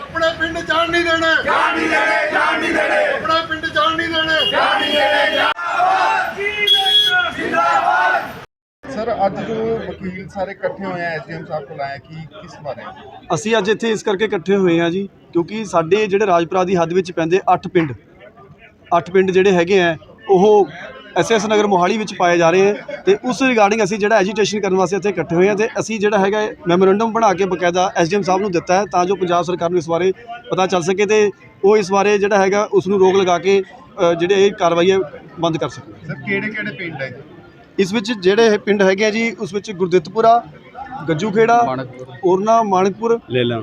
ਆਪਣੇ ਪਿੰਡ ਜਾਣ ਨਹੀਂ ਦੇਣਾ। ਜਾਣ ਨਹੀਂ ਦੇਣੇ ਜਾਣ ਨਹੀਂ ਦੇਣੇ। ਆਪਣਾ ਪਿੰਡ ਜਾਣ ਨਹੀਂ ਦੇਣੇ। ਜਾਣ ਨਹੀਂ ਦੇਣੇ ਸਰ ਅੱਜ ਜੋ ਵਕੀਲ ਸਾਰੇ ਇਕੱਠੇ ਹੋਏ ਆ ਐਸਡੀਐਮ ਸਾਹਿਬ ਕੋਲ ਆਏ ਕੀ ਕਿਸ ਬਾਰੇ? ਅਸੀਂ ਅੱਜ ਇੱਥੇ ਇਸ ਕਰਕੇ ਇਕੱਠੇ ਹੋਏ ਹਾਂ ਜੀ ਕਿਉਂਕਿ ਸਾਡੇ ਜਿਹੜੇ ਰਾਜਪੁਰਾ ਦੀ ਹੱਦ ਵਿੱਚ ਪੈਂਦੇ 8 ਪਿੰਡ। 8 ਪਿੰਡ ਜਿਹੜੇ ਹੈਗੇ ਆ ਉਹ ਐਸਐਸ ਨਗਰ ਮੋਹਾਲੀ ਵਿੱਚ ਪਾਏ ਜਾ ਰਹੇ ਹੈ ਤੇ ਉਸ ਰਿਗਾਰਡਿੰਗ ਅਸੀਂ ਜਿਹੜਾ ਐਜੀਟੇਸ਼ਨ ਕਰਨ ਵਾਸਤੇ ਇੱਥੇ ਇਕੱਠੇ ਹੋਏ ਹਾਂ ਤੇ ਅਸੀਂ ਜਿਹੜਾ ਹੈਗਾ ਮੈਮੋਰੈਂਡਮ ਬਣਾ ਕੇ ਬਕਾਇਦਾ ਐਸਡੀਐਮ ਸਾਹਿਬ ਨੂੰ ਦਿੱਤਾ ਹੈ ਤਾਂ ਜੋ ਪੰਜਾਬ ਸਰਕਾਰ ਨੂੰ ਇਸ ਬਾਰੇ ਪਤਾ ਚੱਲ ਸਕੇ ਤੇ ਉਹ ਇਸ ਬਾਰੇ ਜਿਹੜਾ ਹੈਗਾ ਉਸ ਨੂੰ ਰੋਕ ਲਗਾ ਕੇ ਜਿਹੜੇ ਇਹ ਕਾਰਵਾਈ ਹੈ ਬੰਦ ਕਰ ਸਕੇ ਸਰ ਕਿਹੜੇ ਕਿਹੜੇ ਪਿੰਡ ਹੈ? ਇਸ ਵਿੱਚ ਜਿਹੜੇ ਇਹ ਪਿੰਡ ਹੈਗੇ ਆ ਜੀ ਉਸ ਵਿੱਚ ਗੁਰਦਿੱਤਪੁਰਾ ਗੱਜੂ ਖੇੜਾ ਔਰਨਾ ਮਾਣਕਪੁਰ ਲੈਲਾ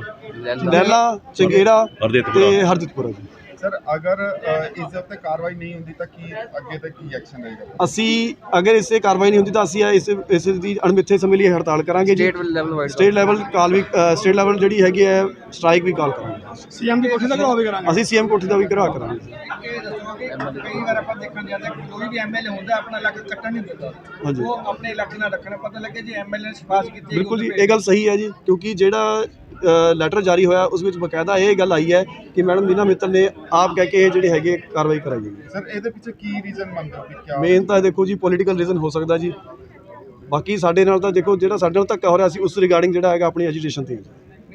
ਲਹਿਲਾ ਹਰਦਿੱਤਪੁਰਾ। ਤੇ ਹਰਦਿੱਤਪੁਰਾ ਜੀ ਸਰ ਅਗਰ ਇਸ ਦੇ ਉੱਤੇ ਕਾਰਵਾਈ ਨਹੀਂ ਹੁੰਦੀ ਤਾਂ ਕੀ ਅੱਗੇ ਤੱਕ ਕੀ ਐਕਸ਼ਨ ਰਹੇਗਾ? ਅਸੀਂ ਅਗਰ ਇਸੇ ਕਾਰਵਾਈ ਨਹੀਂ ਹੁੰਦੀ ਤਾਂ ਅਸੀਂ ਇਸ ਇਸ ਦੀ ਅਣਮਿੱਥੇ ਸਮੇਂ ਲਈ ਹੜਤਾਲ ਕਰਾਂਗੇ ਜੀ। State level wide state level call ਵੀ ਸਟੇਟ ਲੈਵਲ ਜਿਹੜੀ ਹੈਗੀ ਹੈ ਸਟ੍ਰਾਈਕ ਵੀ ਕਾਲ ਕਰਾਂਗੇ। ਸੀਐਮ ਦੀ ਕੋਠੀ ਦਾ ਘਰਾਓ ਵੀ ਕਰਾਂਗੇ। ਅਸੀਂ ਸੀਐਮ ਕੋਠੀ ਦਾ ਵੀ ਘਰਾਓ ਕਰਾਂਗੇ। ਕਈ ਵਾਰ ਆਪਾਂ ਦੇਖਣ ਜਾਂਦੇ ਕੋਈ ਵੀ ਐਮਐਲਏ ਹੁੰਦਾ ਆਪਣਾ ਇਲਾਕਾ ਕੱਟਣ ਨਹੀਂ ਦਿੰਦਾ। ਹਾਂਜੀ। ਉਹ ਆਪਣੇ ਇਲਾਕੇ ਨਾਲ ਰੱਖਣਾ ਪਤਾ ਲੱਗੇ ਜੇ ਐਮਐਲਏ ਨੇ ਸਿਫਾਰਿਸ਼ ਕੀਤੀ ਬਿਲਕੁਲ ਜੀ ਇਹ ਗੱਲ ਸਹੀ ਹੈ ਜੀ ਕਿਉਂਕਿ ਜਿਹੜਾ ਲੈਟਰ ਜਾਰੀ ਹੋਇਆ ਉਸ ਵਿੱਚ ਬਕਾਇਦਾ ਇਹ ਗੱਲ ਆਈ ਹੈ ਕਿ ਮੈਡਮ ਨੀਨਾ ਮਿੱਤਲ ਨੇ ਆਪ ਕਹਿ ਕੇ ਇਹ ਜਿਹੜੇ ਹੈਗੇ ਕਾਰਵਾਈ ਕਰਾਈ ਹੈ ਸਰ ਇਹਦੇ ਪਿੱਛੇ ਕੀ ਰੀਜ਼ਨ ਮੰਨਦੇ ਹੋ ਕਿ ਕਿਆ ਮੇਨ ਤਾਂ ਦੇਖੋ ਜੀ ਪੋਲੀਟੀਕਲ ਰੀਜ਼ਨ ਹੋ ਸਕਦਾ ਜੀ। ਬਾਕੀ ਸਾਡੇ ਨਾਲ ਤਾਂ ਦੇਖੋ ਜਿਹੜਾ ਸਾਡੇ ਨਾਲ ਧੱਕਾ ਹੋ ਰਿਹਾ ਸੀ ਉਸ ਰਿਗਾਰਡਿੰਗ ਜਿਹੜਾ ਹੈਗਾ ਆਪਣੀ ਐਜੀਟੇਸ਼ਨ ਤੇ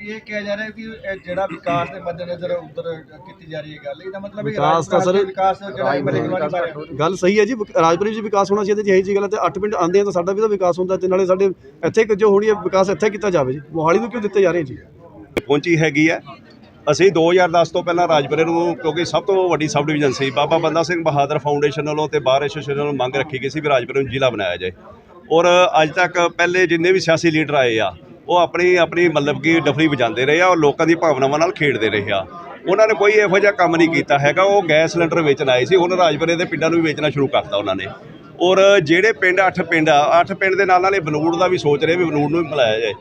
ਵੀ ਇਹ ਕਿਹਾ ਜਾ ਰਿਹਾ ਕਿ ਇਹ ਜਿਹੜਾ ਵਿਕਾਸ ਦੇ ਮੱਦੇਨਜ਼ਰ ਉਧਰ ਕੀਤੀ ਜਾ ਰਹੀ ਹੈ ਗੱਲ ਇਹਦਾ ਮਤਲਬ ਇਹ ਵਿਕਾਸ ਤਾਂ ਰਾਜਪੁਰਾ ਸਰ- ਵਿਕਾਸ ਜਿਹੜਾ ਕਰ ਰਿਹਾ ਗੱਲ ਸਹੀ ਹੈ ਜੀ ਵਿਕ- ਰਾਜਪੁਰੇ ਵਿੱਚ ਵਿਕਾਸ ਹੋਣਾ ਚਾਹੀਦਾ ਜੀ ਇਹੀ ਜੀ ਗੱਲ ਹੈ ਤੇ 8 ਪਿੰਡ ਆਉਂਦੇ ਆ ਤਾਂ ਸਾਡਾ ਵੀ ਤਾਂ ਵਿਕਾਸ ਹੁੰਦਾ ਤੇ ਨਾਲੇ ਸਾਡੇ ਇੱਥੇ ਕਿ ਜੋ ਹੋਣੀ ਹੈ ਵਿਕਾਸ ਇੱਥੇ ਕੀਤਾ ਜਾਵੇ ਜੀ ਮੋਹਾਲੀ ਨੂੰ ਕਿਉਂ ਦਿੱਤੇ ਜਾ ਰਹੇ ਜੀ? ਪਹੁੰਚੀ ਹੈਗੀ ਹੈ। ਅਸੀਂ 2010 ਤੋਂ ਪਹਿਲਾਂ ਰਾਜਪੁਰੇ ਨੂੰ ਕਿਉਂਕਿ ਸਭ ਤੋਂ ਵੱਡੀ ਸਬ ਡਿਵੀਜ਼ਨ ਸੀ ਬਾਬਾ ਬੰਦਾ ਸਿੰਘ ਬਹਾਦਰ ਫਾਊਂਡੇਸ਼ਨ ਵੱਲੋਂ ਤੇ ਬਾਰ ਐਸੋਸੀਏਸ਼ਨ ਵੱਲੋਂ ਮੰਗ ਰੱਖੀ ਗਈ ਸੀ ਵੀ ਰਾਜਪੁਰੇ ਨੂੰ ਜ਼ਿਲ੍ਹਾ ਬਣਾਇਆ ਜਾਏ। ਔਰ ਅੱਜ ਤੱਕ ਪਹਿਲੇ ਜਿੰਨੇ ਵੀ ਸਿਆਸੀ ਲੀਡਰ ਆਏ ਆ ਉਹ ਆਪਣੀ ਆਪਣੀ ਮਤਲਬ ਕਿ ਡਫਰੀ ਵਜਾਉਂਦੇ ਰਹੇ ਆ ਔਰ ਲੋਕਾਂ ਦੀ ਭਾਵਨਾਵਾਂ ਨਾਲ ਖੇਡਦੇ ਰਹੇ ਆ। ਉਹਨਾਂ ਨੇ ਕੋਈ ਇਹੋ ਜਿਹਾ ਕੰਮ ਨਹੀਂ ਕੀਤਾ ਹੈਗਾ। ਉਹ ਗੈਸ ਸਿਲੰਡਰ ਵੇਚਣ ਆਏ ਸੀ। ਹੁਣ ਰਾਜਪੁਰੇ ਦੇ ਪਿੰਡਾਂ ਨੂੰ ਵੀ ਵੇਚਣਾ ਸ਼ੁਰੂ ਕਰਤਾ ਉਹਨਾਂ ਨੇ। ਔਰ ਜਿਹੜੇ ਪਿੰਡ 8 ਪਿੰਡ ਆ 8 ਪਿੰਡ ਦੇ ਨਾਲ ਨਾਲ ਇਹ ਬਨੂੜ ਦਾ ਵੀ ਸੋਚ ਰਹੇ ਵੀ ਬਨੂੜ ਨੂੰ ਵੀ ਮਿਲਾਇਆ ਜਾਏ।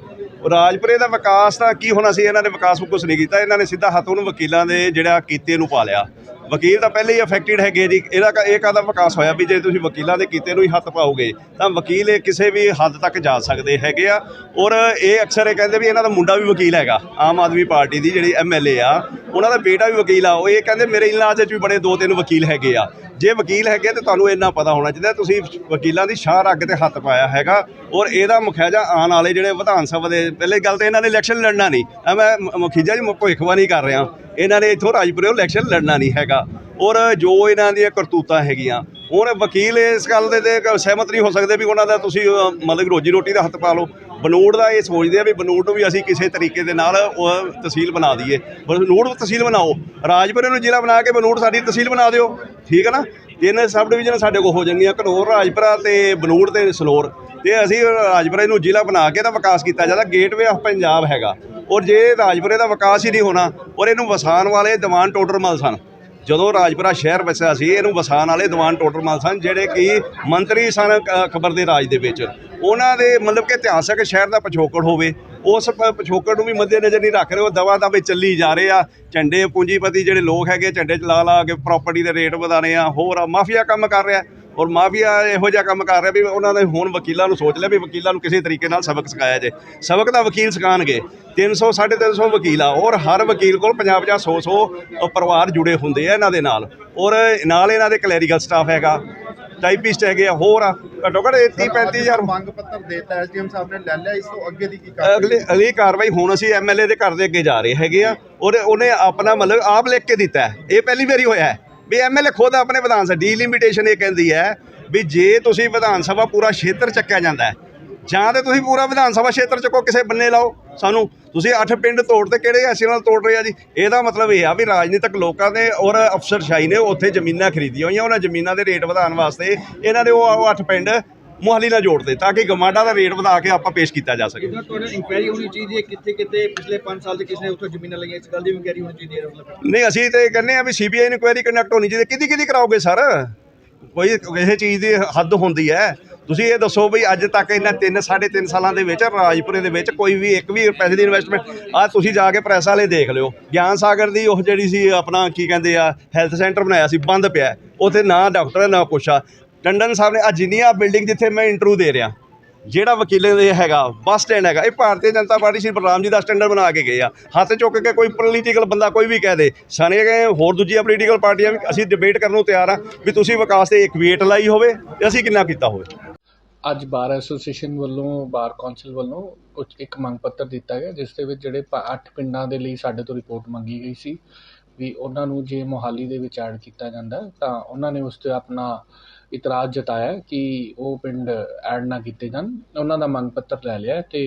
ਰਾਜਪੁਰੇ ਦਾ ਵਿਕਾਸ ਤਾਂ ਕੀ ਹੋਣਾ ਸੀ ਇਹਨਾਂ ਨੇ ਵਿਕਾਸ ਕੁਛ ਨਹੀਂ ਕੀਤਾ। ਇਹਨਾਂ ਨੇ ਸਿੱਧਾ ਹੱਥ ਉਹਨੂੰ ਵਕੀਲਾਂ ਦੇ ਜਿਹੜਾ ਕੀਤੇ ਨੂੰ ਪਾ ਲਿਆ। ਵਕੀਲ ਤਾਂ ਪਹਿਲੇ ਹੀ ਅਫੈਕਟਡ ਹੈਗੇ ਜੀ। ਇਹਦਾ ਕ- ਇਹ ਕਾਹਦਾ ਵਿਕਾਸ ਹੋਇਆ ਵੀ ਜੇ ਤੁਸੀਂ ਵਕੀਲਾਂ ਦੇ ਕੀਤੇ ਨੂੰ ਹੀ ਹੱਥ ਪਾਓਗੇ, ਤਾਂ ਵਕੀਲ ਇਹ ਕਿਸੇ ਵੀ ਹੱਦ ਤੱਕ ਜਾ ਸਕਦੇ ਹੈਗੇ ਆ। ਔਰ ਇਹ ਅਕਸਰ ਇਹ ਕਹਿੰਦੇ ਵੀ ਇਹਨਾਂ ਦਾ ਮੁੰਡਾ ਵੀ ਵਕੀਲ ਹੈਗਾ, ਆਮ ਆਦਮੀ ਪਾਰਟੀ ਦੀ ਜਿਹੜੀ ਐਮਐਲਏ ਆ, ਉਹਨਾਂ ਦਾ ਬੇਟਾ ਵੀ ਵਕੀਲ ਆ। ਉਹ ਇਹ ਕਹਿੰਦੇ ਮੇਰੇ ਇਲਾਜ 'ਚ ਵੀ ਬੜੇ ਦੋ ਤਿੰਨ ਵਕੀਲ ਹੈਗੇ ਆ। ਜੇ ਵਕੀਲ ਹੈਗੇ ਤੇ ਤੁਹਾਨੂੰ ਇੰਨਾ ਪਤਾ ਹੋਣਾ ਚਾਹੀਦਾ, ਤੁਸੀਂ ਵਕੀਲਾਂ ਦੀ ਸ਼ਾਹ ਰੱਗ ਤੇ ਹੱਥ ਪਾਇਆ ਹੈਗਾ, ਔਰ ਇਹਦਾ ਮੁਖਿਆਜਾ ਆਉਣ ਵਾਲੇ ਜਿਹੜੇ ਵਿਧਾਨ ਸਭਾ ਦੇ, ਪਹਿਲੇ ਗੱਲ ਤੇ ਇਹਨਾਂ ਨੇ ਇਲੈਕਸ਼ਨ ਲੜਨਾ ਨਹੀਂ ਆ ਮੈਂ ਮ- ਮੁਖੀਜਾ ਜੀ ਭਵਿੱਖਬਾਣੀ ਕਰ ਰਿਹਾ, ਇਹਨਾਂ ਨੇ ਇੱਥੋਂ ਰਾਜਪੁਰੇ ਇਲੈਕਸ਼ਨ ਲੜਨਾ ਨਹੀਂ ਹੈਗਾ, ਔਰ ਜੋ ਇਹਨਾਂ ਦੀਆਂ ਕਰਤੂਤਾਂ ਹੈਗੀਆਂ ਹੁਣ ਵਕੀਲ ਇਸ ਗੱਲ ਦੇ ਤੇ ਸਹਿਮਤ ਨਹੀਂ ਹੋ ਸਕਦੇ ਵੀ ਉਹਨਾਂ ਦਾ ਤੁਸੀਂ ਮਤਲਬ ਕਿ ਰੋਜੀ ਰੋਟੀ ਦਾ ਹੱਥ ਪਾ ਲਓ ਬਨੂੜ ਦਾ ਇਹ ਸੋਚਦੇ ਆ ਵੀ ਬਨੂੜ ਨੂੰ ਵੀ ਅਸੀਂ ਕਿਸੇ ਤਰੀਕੇ ਦੇ ਨਾਲ ਉਹ ਤਹਿਸੀਲ ਬਣਾ ਦਈਏ। ਬਨੂੜ ਤਹਿਸੀਲ ਬਣਾਓ। ਰਾਜਪੁਰੇ ਨੂੰ ਜ਼ਿਲ੍ਹਾ ਬਣਾ ਕੇ ਬਨੂੜ ਸਾਡੀ ਤਹਿਸੀਲ ਬਣਾ ਦਿਓ। ਠੀਕ ਹੈ ਨਾ? ਤਿੰਨ ਸਬ ਡਿਵੀਜ਼ਨ ਸਾਡੇ ਕੋਲ ਹੋ ਜਾਣਗੀਆਂ, ਘਨੌਰ, ਰਾਜਪੁਰਾ ਤੇ ਬਨੂੜ ਤੇ ਸਲੋਰ। ਤੇ ਅਸੀਂ ਰਾਜਪੁਰੇ ਨੂੰ ਜ਼ਿਲ੍ਹਾ ਬਣਾ ਕੇ ਤਾਂ ਵਿਕਾਸ ਕੀਤਾ ਜਾਂਦਾ। ਗੇਟਵੇ ਆਫ ਪੰਜਾਬ ਹੈਗਾ। ਔਰ ਜੇ ਰਾਜਪੁਰੇ ਦਾ ਵਿਕਾਸ ਹੀ ਨਹੀਂ ਹੋਣਾ ਔਰ ਇਹਨੂੰ ਵਸਾਉਣ ਵਾਲੇ ਦੀਵਾਨ ਟੋਡਰਮਲ ਸਨ। ਜਦੋਂ ਰਾਜਪੁਰਾ ਸ਼ਹਿਰ ਵਸਿਆ ਸੀ ਇਹਨੂੰ ਵਸਾਣ ਵਾਲੇ ਦੀਵਾਨ ਟੋਡਰਮਲ ਸਨ, ਜਿਹੜੇ ਕਿ ਮੰਤਰੀ ਸਨ ਅਕਬਰ ਦੇ ਰਾਜ ਦੇ ਵਿੱਚ। ਉਹਨਾਂ ਦੇ ਮਤਲਬ ਕਿ ਇਤਿਹਾਸਕ ਸ਼ਹਿਰ ਦਾ ਪਿਛੋਕੜ ਹੋਵੇ, ਉਸ ਪ- ਪਿਛੋਕੜ ਨੂੰ ਵੀ ਮੱਦੇ ਨਜ਼ਰ ਨਹੀਂ ਰੱਖ ਰਹੇ, ਉਹ ਦਵਾ ਦਵੇ ਚੱਲੀ ਜਾ ਰਹੇ ਆ। ਝੰਡੇ ਪੂੰਜੀਪਤੀ ਜਿਹੜੇ ਲੋਕ ਹੈਗੇ ਝੰਡੇ ਚਲਾ ਲਾ ਕੇ ਪ੍ਰਾਪਰਟੀ ਦੇ ਰੇਟ ਵਧਾਣੇ ਆ, ਹੋਰ ਮਾਫੀਆ ਕੰਮ ਕਰ ਰਿਹਾ। ਔਰ ਮਾਫੀਆ ਇਹੋ ਜਿਹਾ ਕੰਮ ਕਰ ਰਿਹਾ ਵੀ ਉਹਨਾਂ ਨੇ ਹੁਣ ਵਕੀਲਾਂ ਨੂੰ ਸੋਚ ਲਿਆ ਵੀ ਵਕੀਲਾਂ ਨੂੰ ਕਿਸੇ ਤਰੀਕੇ ਨਾਲ ਸਬਕ ਸਿਖਾਇਆ ਜੇ। ਸਬਕ ਦਾ ਵਕੀਲ ਸਿਖਾਣਗੇ 300 350 ਵਕੀਲ ਆ ਔਰ ਹਰ ਵਕੀਲ ਕੋਲ 50 50 100 100 ਪਰਿਵਾਰ ਜੁੜੇ ਹੁੰਦੇ ਆ ਇਹਨਾਂ ਦੇ ਨਾਲ। ਔਰ ਨਾਲ ਇਹਨਾਂ ਦੇ ਕਲੈਰੀਕਲ ਸਟਾਫ ਹੈਗਾ ਟਾਈਪਿਸਟ ਹੈਗੇ ਆ ਹੋਰ ਆ ਘੱਟੋ ਘੱਟ 30 35000 ਮੰਗ ਪੱਤਰ ਦੇਤਾ ਐਸਡੀਐਮ ਸਾਹਿਬ ਨੇ ਲੈ ਲਿਆ ਇਸ ਤੋਂ ਅੱਗੇ ਦੀ ਕੀ ਕਾਰਵਾਈ ਅਗਲੇ ਅਗਲੀ ਕਾਰਵਾਈ ਹੁਣ ਅਸੀਂ ਐਮਐਲਏ ਦੇ ਘਰ ਦੇ ਅੱਗੇ ਜਾ ਰਹੇ ਹੈਗੇ ਆ ਔਰ ਉਹਨੇ ਆਪਣਾ ਮਤਲਬ ਆਪ ਲਿਖ ਕੇ ਦਿੱਤਾ ਇਹ ਪਹਿਲੀ ਵਾਰੀ ਹੋਇਆ ਹੈ। ਵੀ ਐਮਐਲਏ ਖੁਦ ਆਪਣੇ ਵਿਧਾਨ ਸਭਾ ਡੀਲਿਮਿਟੇਸ਼ਨ ਇਹ ਕਹਿੰਦੀ ਹੈ ਵੀ ਜੇ ਤੁਸੀਂ ਵਿਧਾਨ ਸਭਾ ਪੂਰਾ ਖੇਤਰ ਚੱਕਿਆ ਜਾਂਦਾ ਹੈ, ਜਾਂ ਤੇ ਤੁਸੀਂ ਪੂਰਾ ਵਿਧਾਨ ਸਭਾ ਖੇਤਰ ਚੱਕੋ, ਕਿਸੇ ਬੰਨੇ ਲਾਓ ਸਾਨੂੰ। ਤੁਸੀਂ ਅੱਠ ਪਿੰਡ ਤੋੜ ਤੇ ਕਿਹੜੇ ਐਸੇ ਨਾਲ ਤੋੜ ਰਹੇ ਆ ਜੀ? ਇਹਦਾ ਮਤਲਬ ਇਹ ਆ ਵੀ ਰਾਜਨੀਤਿਕ ਲੋਕਾਂ ਨੇ ਔਰ ਅਫਸਰਸ਼ਾਹੀ ਨੇ ਉੱਥੇ ਜ਼ਮੀਨਾਂ ਖਰੀਦੀਆਂ ਹੋਈਆਂ, ਉਹਨਾਂ ਜ਼ਮੀਨਾਂ ਦੇ ਰੇਟ ਵਧਾਉਣ ਵਾਸਤੇ ਇਹਨਾਂ ਨੇ ਉਹ ਉਹ ਅੱਠ ਪਿੰਡ ਮੁਹਾਲੀ ਨਾਲ ਜੋੜਦੇ ਤਾਂ ਕਿ ਗਮਾਡਾ ਦਾ ਰੇਟ ਵਧਾ ਕੇ ਆਪਾਂ ਪੇਸ਼ ਕੀਤਾ ਜਾ ਸਕੇ। ਜਿਹਨਾਂ ਤੁਹਾਡੇ ਇਨਕੁਆਇਰੀ ਹੋਣੀ ਚਾਹੀਦੀ ਹੈ ਕਿੱਥੇ ਕਿੱਥੇ ਪਿਛਲੇ 5 ਸਾਲ ਦੇ ਕਿਸ ਨੇ ਉੱਥੋਂ ਜ਼ਮੀਨਾਂ ਲਈਆਂ ਇਸ ਗੱਲ ਦੀ ਇਨਕੁਆਇਰੀ ਹੋਣੀ ਚਾਹੀਦੀ ਹੈ ਮਤਲਬ ਨਹੀਂ ਅਸੀਂ ਤੇ ਕਹਿੰਦੇ ਆ ਵੀ ਸੀਬੀਆਈ ਇਨਕੁਆਇਰੀ ਕੰਡਕਟ ਹੋਣੀ ਚਾਹੀਦੀ ਕਿਹਦੀ ਕਿਹਦੀ ਕਰਾਓਗੇ ਸਰ? ਕੋਈ ਕਿਸੇ ਚੀਜ਼ ਦੀ ਹੱਦ ਹੁੰਦੀ ਹੈ। ਤੁਸੀਂ ਇਹ ਦੱਸੋ ਵੀ ਅੱਜ ਤੱਕ ਇਹਨਾਂ 3 3.5 ਸਾਲਾਂ ਦੇ ਵਿੱਚ ਰਾਜਪੁਰੇ ਦੇ ਵਿੱਚ ਕੋਈ ਵੀ ਇੱਕ ਵੀ ਪੈਸੇ ਦੀ ਇਨਵੈਸਟਮੈਂਟ ਆ ਤੁਸੀਂ ਜਾ ਕੇ ਪ੍ਰੈਸ ਵਾਲੇ ਦੇਖ ਲਿਓ। ਗਿਆਨ ਸਾਗਰ ਦੀ ਉਹ ਜਿਹੜੀ ਸੀ ਆਪਣਾ ਕੀ ਕਹਿੰਦੇ ਆ ਹੈਲਥ ਸੈਂਟਰ ਬਣਾਇਆ ਸੀ ਬੰਦ ਪਿਆ। ਉੱਥੇ ਨਾ ਡਾਕਟਰ ਨਾ ਕੁਛ ਆ। ਟੰਡਨ ਸਾਹਿਬ ਨੇ ਆ ਜਿੰਨੀਆਂ ਬਿਲਡਿੰਗ ਜਿੱਥੇ ਮੈਂ ਇੰਟਰਵਿਊ ਦੇ ਰਿਹਾ, ਜਿਹੜਾ ਵਕੀਲਾਂ ਦੇ ਹੈਗਾ, ਬੱਸ ਸਟੈਂਡ ਹੈਗਾ, ਇਹ ਭਾਰਤੀ ਜਨਤਾ ਪਾਰਟੀ ਸ਼੍ਰੀ ਬਲਰਾਮ ਜੀ ਦਾ ਸਟੈਂਡਰ ਬਣਾ ਕੇ ਗਏ ਆ। ਹੱਥ ਚੁੱਕ ਕੇ ਕੋਈ ਪੋਲੀਟੀਕਲ ਬੰਦਾ ਕੋਈ ਵੀ ਕਹਿ ਦੇ, ਸਾਨੇ ਕਿ ਹੋਰ ਦੂਜੀਆਂ ਪੋਲੀਟੀਕਲ ਪਾਰਟੀਆਂ ਵੀ ਅਸੀਂ ਡਿਬੇਟ ਕਰਨ ਨੂੰ ਤਿਆਰ ਆ ਵੀ ਤੁਸੀਂ ਵਿਕਾਸ ਤੇ ਇੱਕ ਵੇਟ ਲਾਈ ਹੋਵੇ, ਤੇ ਅਸੀਂ ਕਿੰਨਾ ਕੀਤਾ ਹੋਵੇ। ਅੱਜ ਬਾਰ ਐਸੋਸੀਏਸ਼ਨ ਵੱਲੋਂ, ਬਾਰ ਕੌਂਸਲ ਵੱਲੋਂ ਕੁਝ ਇੱਕ ਮੰਗ ਪੱਤਰ ਦਿੱਤਾ ਗਿਆ, ਜਿਸ ਦੇ ਵਿੱਚ ਜਿਹੜੇ ਪ- ਅੱਠ ਪਿੰਡਾਂ ਦੇ ਲਈ ਸਾਡੇ ਤੋਂ ਰਿਪੋਰਟ ਮੰਗੀ ਗਈ ਸੀ, ਵੀ ਉਹਨਾਂ ਨੂੰ ਜੇ ਮੋਹਾਲੀ ਦੇ ਵਿੱਚ ਐਡ ਕੀਤਾ ਜਾਂਦਾ, ਤਾਂ ਉਹਨਾਂ ਨੇ ਉਸ ਤੇ ਆਪਣਾ ਇਤਰਾਜ਼ ਜਤਾਇਆ ਕਿ ਉਹ ਪਿੰਡ ਐਡ ਨਾ ਕੀਤੇ ਜਾਣ। ਉਹਨਾਂ ਦਾ ਮੰਗ ਪੱਤਰ ਲੈ ਲਿਆ ਤੇ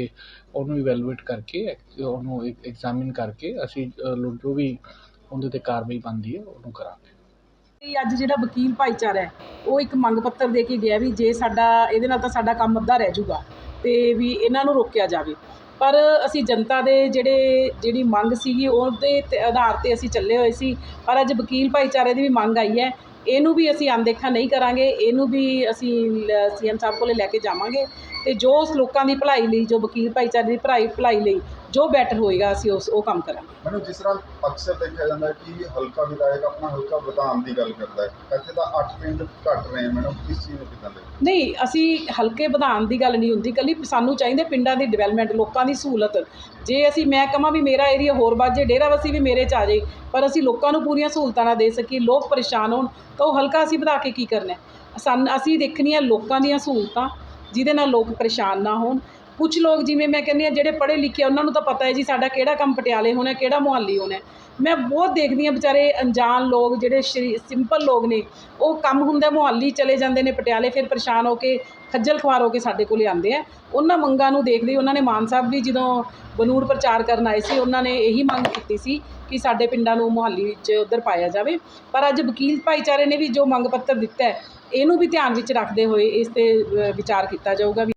ਉਹਨੂੰ ਇਵੈਲੂਏਟ ਕਰਕੇ, ਉਹਨੂੰ ਐਗਜ਼ਾਮਿਨ ਕਰਕੇ ਅਸੀਂ ਜੋ ਵੀ ਉਹਦੇ ਤੇ ਕਾਰਵਾਈ ਬਣਦੀ ਹੈ, ਉਹਨੂੰ ਕਰਾਂਗੇ। ਇਹ ਅੱਜ ਜਿਹੜਾ ਵਕੀਲ ਭਾਈਚਾਰਾ ਹੈ, ਉਹ ਇੱਕ ਮੰਗ ਪੱਤਰ ਦੇ ਕੇ ਗਿਆ ਵੀ ਜੇ ਸਾਡਾ, ਇਹਦੇ ਨਾਲ ਤਾਂ ਸਾਡਾ ਕੰਮ ਅੱਧਾ ਰਹਿ ਜਾਊਗਾ, ਤੇ ਵੀ ਇਹਨਾਂ ਨੂੰ ਰੋਕਿਆ ਜਾਵੇ। ਪਰ ਅਸੀਂ ਜਨਤਾ ਦੇ ਜਿਹੜੇ, ਜਿਹੜੀ ਮੰਗ ਸੀਗੀ, ਉਹਦੇ ਆਧਾਰ ਤੇ ਅਸੀਂ ਚੱਲੇ ਹੋਏ ਸੀ। ਪਰ ਅੱਜ ਵਕੀਲ ਭਾਈਚਾਰੇ ਦੀ ਵੀ ਮੰਗ ਆਈ ਹੈ ਇਹਨੂੰ ਵੀ ਅਸੀਂ ਅਣਦੇਖਾ ਨਹੀਂ ਕਰਾਂਗੇ ਇਹਨੂੰ ਵੀ ਅਸੀਂ ਸੀਐਮ ਸਾਹਿਬ ਕੋਲੇ ਲੈ ਕੇ ਜਾਵਾਂਗੇ ਤੇ ਜੋ ਉਸ ਲੋਕਾਂ ਦੀ ਭਲਾਈ ਲਈ ਜੋ ਵਕੀਲ ਭਾਈਚਾਰੇ ਦੀ ਭਲਾਈ ਭਲਾਈ ਲਈ ਜੋ ਬੈਟਰ ਹੋਏਗਾ ਅਸੀਂ ਉਸ ਉਹ ਕੰਮ ਕਰਾਂਗੇ। ਮੈਨੂੰ ਜਿਸ ਤਰ੍ਹਾਂ ਅਕਸਰ ਦੇਖਿਆ ਜਾਂਦਾ ਹੈ ਕਿ ਹਲਕਾ ਵਿਧਾਇਕ ਆਪਣਾ ਹਲਕਾ ਵਧਾਉਣ ਦੀ ਗੱਲ ਕਰਦਾ ਹੈ ਇੱਥੇ ਤਾਂ 8 ਪਿੰਡ ਘਟ ਰਹੇ ਮੈਨੂੰ ਕਿਸ ਚੀਜ਼ ਨੂੰ ਕਿਦਾਂ ਦੇ ਨਹੀਂ ਅਸੀਂ ਹਲਕੇ ਵਧਾਉਣ ਦੀ ਗੱਲ ਨਹੀਂ ਹੁੰਦੀ ਕੱਲੀ ਸਾਨੂੰ ਚਾਹੀਦੇ ਪਿੰਡਾਂ ਦੀ ਡਿਵੈਲਪਮੈਂਟ ਲੋਕਾਂ ਦੀ ਸਹੂਲਤ ਜੇ ਅਸੀਂ ਮੈਂ ਕਹਾਂ ਵੀ ਮੇਰਾ ਏਰੀਆ ਹੋਰ ਵੱਧ ਜੇ ਡੇਰਾਬੱਸੀ ਵੀ ਮੇਰੇ 'ਚ ਆ ਜਾਏ, ਪਰ ਅਸੀਂ ਲੋਕਾਂ ਨੂੰ ਪੂਰੀਆਂ ਸਹੂਲਤਾਂ ਨਾ ਦੇ ਸਕੀਏ, ਲੋਕ ਪਰੇਸ਼ਾਨ ਹੋਣ, ਤਾਂ ਉਹ ਹਲਕਾ ਅਸੀਂ ਵਧਾ ਕੇ ਕੀ ਕਰਨਾ ਹੈ? ਸਾਨੂੰ ਅਸੀਂ ਦੇਖਣੀਆਂ ਲੋਕਾਂ ਦੀਆਂ ਸਹੂਲਤਾਂ, ਜਿਹਦੇ ਨਾਲ ਲੋਕ ਪਰੇਸ਼ਾਨ ਨਾ ਹੋਣ ਕੁਝ ਲੋਕ ਜਿਵੇਂ ਮੈਂ ਕਹਿੰਦੀ ਹਾਂ ਜਿਹੜੇ ਪੜ੍ਹੇ ਲਿਖੇ ਆ, ਉਹਨਾਂ ਨੂੰ ਤਾਂ ਪਤਾ ਹੈ ਜੀ ਸਾਡਾ ਕਿਹੜਾ ਕੰਮ ਪਟਿਆਲੇ ਹੋਣਾ ਕਿਹੜਾ ਮੁਹੱਲੀ ਹੋਣਾ ਮੈਂ ਬਹੁਤ ਦੇਖਦੀ ਹਾਂ ਵਿਚਾਰੇ ਅਣਜਾਣ ਲੋਕ ਜਿਹੜੇ ਸ਼ਰੀ ਸਿੰਪਲ ਲੋਕ ਨੇ ਉਹ ਕੰਮ ਹੁੰਦਾ ਮੁਹੱਲੀ ਚਲੇ ਜਾਂਦੇ ਨੇ ਪਟਿਆਲੇ ਫਿਰ ਪਰੇਸ਼ਾਨ ਹੋ ਕੇ ਖੱਜਲ ਖੁਆਰ ਹੋ ਕੇ ਸਾਡੇ ਕੋਲੇ ਆਉਂਦੇ ਆ। ਉਹਨਾਂ ਮੰਗਾਂ ਨੂੰ ਦੇਖਦੇ ਉਹਨਾਂ ਨੇ ਮਾਨ ਸਾਹਿਬ ਵੀ ਜਦੋਂ ਬਨੂੜ ਪ੍ਰਚਾਰ ਕਰਨ ਆਏ ਸੀ ਉਹਨਾਂ ਨੇ ਇਹੀ ਮੰਗ ਕੀਤੀ ਸੀ ਕਿ ਸਾਡੇ ਪਿੰਡਾਂ ਨੂੰ ਮੁਹੱਲੀ ਵਿੱਚ ਉਧਰ ਪਾਇਆ ਜਾਵੇ। ਪਰ ਅੱਜ ਵਕੀਲ ਭਾਈਚਾਰੇ ਨੇ ਵੀ ਜੋ ਮੰਗ ਪੱਤਰ ਦਿੱਤਾ ਹੈ ਇਹਨੂੰ ਵੀ ਧਿਆਨ ਵਿੱਚ ਰੱਖਦੇ ਹੋਏ ਇਸ ਤੇ ਵਿਚਾਰ ਕੀਤਾ ਜਾਊਗਾ। ਵੀ